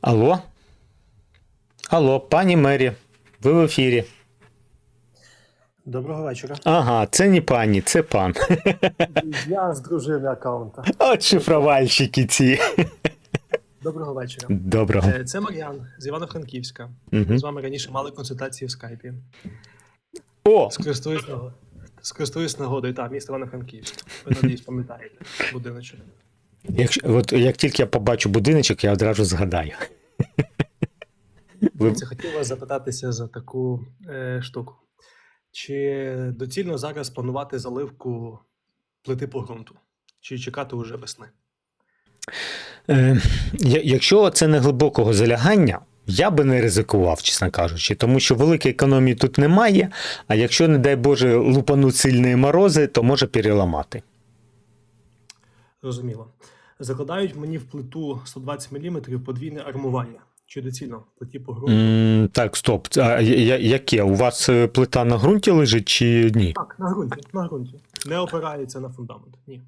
Алло? Алло, пані Мері, ви в ефірі. Доброго вечора. Ага, це не пані, це пан. Я з дружини аккаунта. От шифровальщики ці. Доброго вечора. Доброго. Е, Це Мар'ян з Івано-Франківська. Угу. Ми з вами раніше мали консультації в скайпі. О, Скористуюсь нагодою. Скористуюсь нагодою, так, місто Івано-Франківськ. Ви надіюсь, пам'ятаєте будиночок. Якщо, от, як тільки я побачу будиночок, я одразу згадаю. Це хотів вас запитатися за таку е, штуку. Чи доцільно зараз планувати заливку плити по ґрунту? Чи чекати уже весни? Е, якщо це не глибокого залягання, я би не ризикував, чесно кажучи, тому що великої економії тут немає. А якщо, не дай Боже, лупануть сильні морози, то може переламати. Зрозуміло. Закладають мені в плиту 120 мм подвійне армування. Чи доцільно плиті по ґрунту? М, так, стоп. А я- я- яке? У вас е, плита на ґрунті лежить чи ні? Так, на ґрунті, на ґрунті. Не опирається на фундамент. Ні.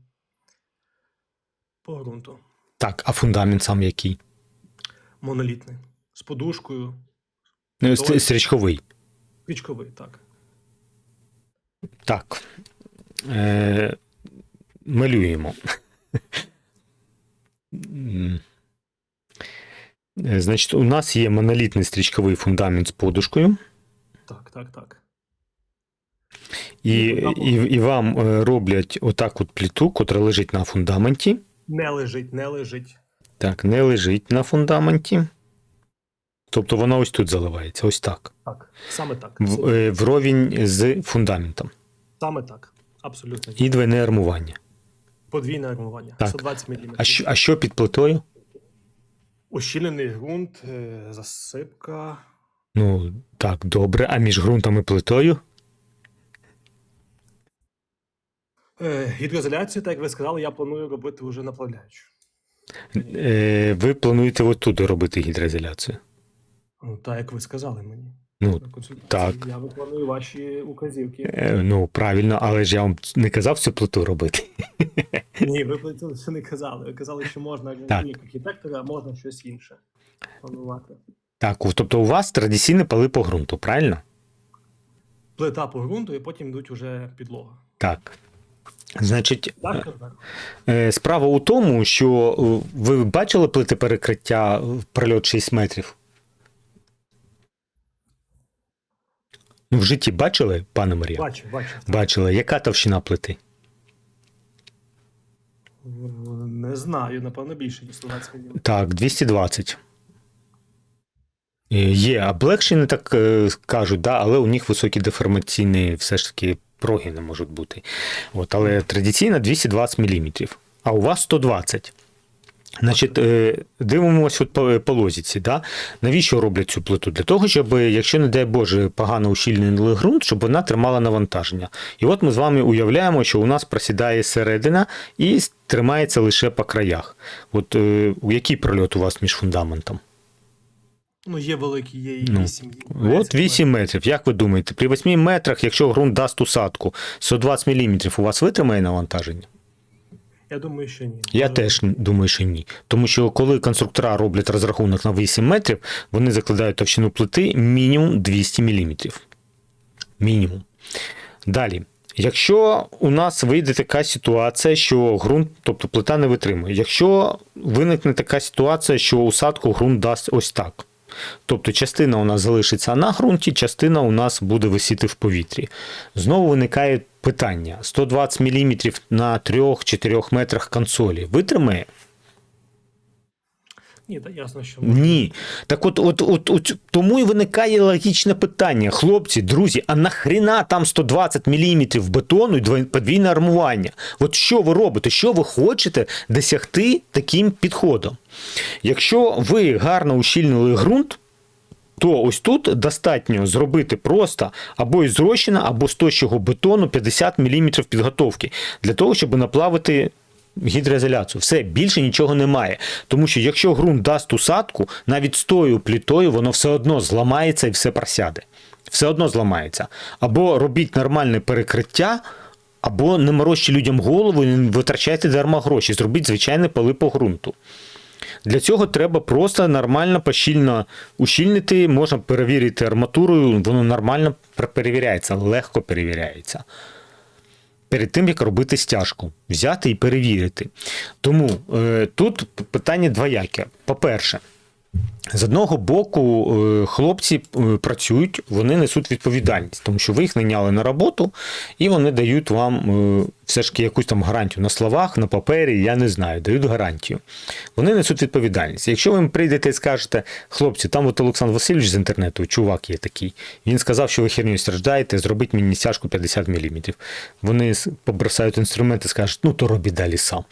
По ґрунту. Так, а фундамент сам який? Монолітний. З подушкою. Е, с- Стрічковий. Так. Так. Е, малюємо. Е, Значить, у нас є монолітний стрічковий фундамент з подушкою, Так, так, так. і, і, і вам е, роблять отак от пліту, котра лежить на фундаменті. Не лежить, не лежить. Так, не лежить на фундаменті. Тобто вона ось тут заливається, ось так. Так. Саме так. В, е, вровень з фундаментом. Саме так. Абсолютно. І двойне армування. Подвійне армування. Так. 120 мм. А що, а що під плитою? Ущільнений ґрунт, е, засипка. Ну, так, добре. А між ґрунтом і плитою? Е, гідроізоляцію, так як ви сказали, я планую робити вже направляючу. Е, ви плануєте отут робити гідроізоляцію? Ну, так, як ви сказали мені. Ну, так. Я виконую ваші указівки. е, ну, правильно, але ж я вам не казав цю плиту робити. Ні, ви про це не казали. Ви казали, що можна Так. як архітектора, а можна щось інше планувати. Так, тобто у вас традиційні пали по ґрунту, правильно? Плита по ґрунту, і потім йдуть уже підлога. Так. Значить, так? е, справа у тому, що е, ви бачили плити перекриття в прольот 6 метрів? Ну, в житті бачили, пане Марія? Бачу, бачу. Бачили. Яка товщина плити? Не знаю, напевно, більше, ніж 120 мільйонів. Так, 220. Е, Є облегшені, так е, кажуть, да, але у них високі деформаційні все ж таки прогини можуть бути. От, але традиційно 220 мм, а у вас 120. Значить, е, дивимося от по, лозіці. Да? Навіщо роблять цю плиту? Для того, щоб, якщо, не дай Боже, погано ущільнений ґрунт, щоб вона тримала навантаження. І от ми з вами уявляємо, що у нас просідає середина і тримається лише по краях. От е, у який прольот у вас між фундаментом? Ну, є великі, є і Ну, 8. От 8 метрів. Як ви думаєте, при 8 метрах, якщо ґрунт дасть усадку 120 мм, у вас витримає навантаження? Я думаю, що ні. Я Може, теж думаю, що ні. Тому що коли конструктора роблять розрахунок на 8 метрів, вони закладають товщину плити мінімум 200 мм. Мінімум. Далі. Якщо у нас вийде така ситуація, що ґрунт, тобто плита не витримує. Якщо виникне така ситуація, що усадку ґрунт дасть ось так. Тобто частина у нас залишиться на ґрунті, частина у нас буде висіти в повітрі. Знову виникає питання: 120 мм на 3-4 метрах консолі витримає? Ні, так ясно, що Ні. Так от, от, от, от тому і виникає логічне питання. Хлопці, друзі, а нахрена там 120 мм бетону і подвійне армування? От що ви робите? Що ви хочете досягти таким підходом? Якщо ви гарно ущільнили ґрунт, то ось тут достатньо зробити просто або із розчина, або з тощого бетону 50 мм підготовки для того, щоб наплавити гідроізоляцію. Все, більше нічого немає. Тому що якщо ґрунт дасть усадку, навіть з тою плітою воно все одно зламається і все просяде. Все одно зламається. Або робіть нормальне перекриття, або не морочте людям голову і не витрачайте дарма гроші. Зробіть звичайне поли по ґрунту. Для цього треба просто нормально пощільно ущільнити, можна перевірити арматурою, воно нормально пер- перевіряється, легко перевіряється. Перед тим, як робити стяжку, взяти і перевірити. Тому е, тут питання двояке. По-перше, з одного боку, е, хлопці е, працюють, вони несуть відповідальність, тому що ви їх найняли на роботу, і вони дають вам е, все ж якусь там гарантію на словах, на папері, я не знаю, дають гарантію. Вони несуть відповідальність. Якщо ви їм прийдете і скажете, хлопці, там от Олександр Васильович з інтернету, чувак є такий, він сказав, що ви херню страждаєте, зробіть мені стяжку 50 мм. Вони побросають інструменти і скажуть, ну то робіть далі сам.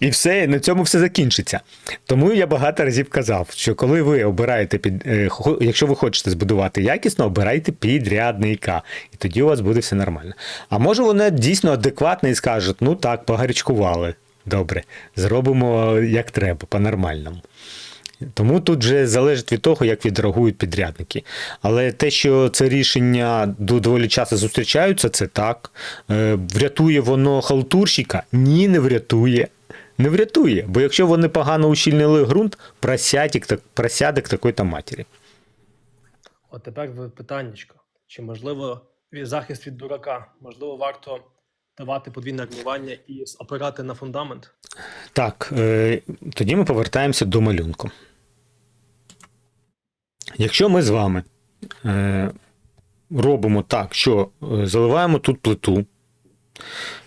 І все, на цьому все закінчиться. Тому я багато разів казав, що коли ви обираєте під, е, якщо ви хочете збудувати якісно, обирайте підрядника, і тоді у вас буде все нормально. А може вони дійсно адекватні і скажуть: ну так, погарячкували. Добре, зробимо як треба, по-нормальному. Тому тут вже залежить від того, як відреагують підрядники. Але те, що це рішення доволі часто зустрічаються, це так. Е, Врятує воно халтурщика? Ні, не врятує. Не врятує. Бо якщо вони погано ущільнили ґрунт, просядь так- просяде такої-то матері. От тепер питаннячко. Чи можливо захист від дурака? Можливо, варто давати подвійне армування і опирати на фундамент? Так, е, тоді ми повертаємося до малюнку. Якщо ми з вами е, робимо так, що е, заливаємо тут плиту,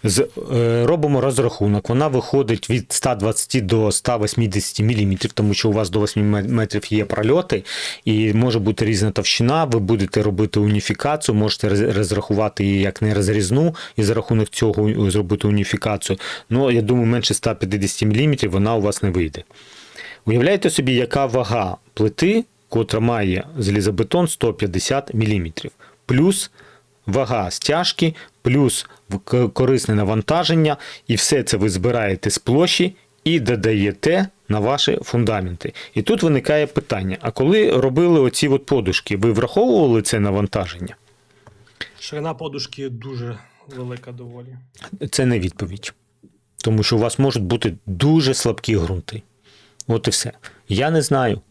з, е, робимо розрахунок, вона виходить від 120 до 180 мм, тому що у вас до 8 ме- метрів є прольоти, і може бути різна товщина. Ви будете робити уніфікацію, можете розрахувати її як не розрізну, і за рахунок цього зробити уніфікацію. Ну, я думаю, менше 150 мм вона у вас не вийде. Уявляєте собі, яка вага плити, котра має залізобетон 150 мм, плюс вага стяжки, плюс корисне навантаження, і все це ви збираєте з площі і додаєте на ваші фундаменти. І тут виникає питання: а коли робили оці от подушки, ви враховували це навантаження? Ширина подушки дуже велика доволі. Це не відповідь. Тому що у вас можуть бути дуже слабкі ґрунти. От і все. Я не знаю.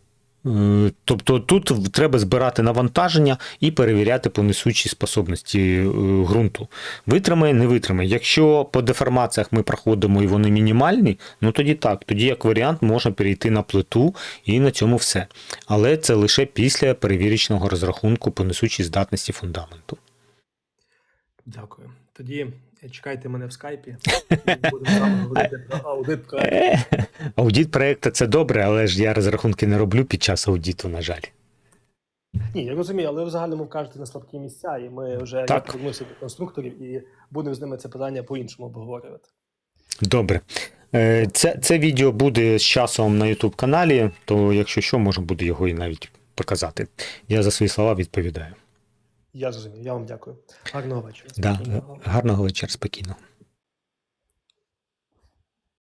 Е, Тобто тут треба збирати навантаження і перевіряти по несучій способності е, ґрунту. Витримає, не витримає. Якщо по деформаціях ми проходимо і вони мінімальні, ну тоді так, тоді як варіант можна перейти на плиту і на цьому все. Але це лише після перевірочного розрахунку по несучій здатності фундаменту. Дякую. Тоді чекайте мене в скайпі. Будемо з говорити про аудит проекту. Е, Аудит проекту це добре, але ж я розрахунки не роблю під час аудиту, на жаль. Ні, я розумію, але ви в загальному вкажете на слабкі місця, і ми вже Так. до конструкторів і будемо з ними це питання по-іншому обговорювати. Добре. Е, Це, це відео буде з часом на YouTube каналі, то якщо що, можна буде його і навіть показати. Я за свої слова відповідаю. Я зрозумів. Я вам дякую. Гарного вечора. Да. Гарного вечора, спокійно.